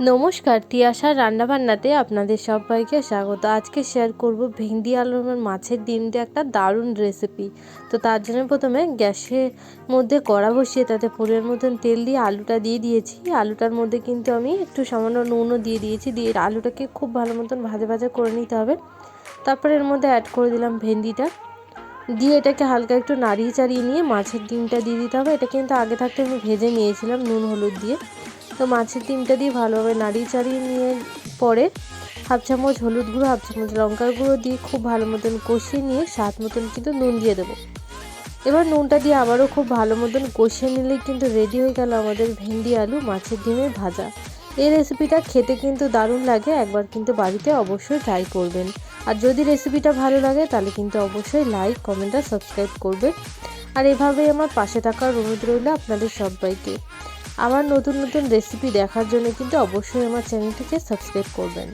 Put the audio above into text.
নমস্কার, তিয়াশার রান্নাবান্নাতে আপনাদের সবাইকে স্বাগত। আজকে শেয়ার করব ভেন্ডি আলুর মাছের ডিম দিয়ে একটা দারুণ রেসিপি তো তার জন্য প্রথমে গ্যাসের মধ্যে কড়া বসিয়ে তাতে পরিমাণ মতন তেল দিয়ে আলুটা দিয়ে দিয়েছি। আলুটার মধ্যে কিন্তু আমি একটু সামান্য নুনও দিয়ে দিয়েছি। দিয়ে আলুটাকে খুব ভালো মতন ভাজা ভাজা করে নিতে হবে। তারপরে এর মধ্যে অ্যাড করে দিলাম ভেন্ডিটা। দিয়ে এটাকে হালকা একটু নাড়িয়ে চাড়িয়ে নিয়ে মাছের ডিমটা দিয়ে দিতে হবে। এটা কিন্তু আগে থাকতে আমি ভেজে নিয়েছিলাম নুন, হলুদ দিয়ে। তো মাছের ডিমটা দিয়ে ভালোভাবে নাড়িয়ে চাড়িয়ে নিয়ে পরে হাফ চামচ হলুদ গুঁড়ো, হাফ চামচ লঙ্কার গুঁড়ো দিয়ে খুব ভালো মতন কষিয়ে নিয়ে স্বাদ মতন কিন্তু নুন দিয়ে দেবো। এবার নুনটা দিয়ে আবারও খুব ভালো মতন কষিয়ে নিলেই কিন্তু রেডি হয়ে গেল আমাদের ভেন্ডি আলু মাছের ডিমের ভাজা। এই রেসিপিটা খেতে কিন্তু দারুণ লাগে, একবার কিন্তু বাড়িতে অবশ্যই ট্রাই করবেন। আর যদি রেসিপিটা ভালো লাগে তাহলে কিন্তু অবশ্যই লাইক কমেন্ট আর সাবস্ক্রাইব করবে আর এভাবেই আমার পাশে থাকার অনুরোধ রইল আপনাদের সবাইকে। আমার নতুন নতুন রেসিপি দেখার জন্য কিন্তু অবশ্যই আমার চ্যানেলটিকে সাবস্ক্রাইব করবেন।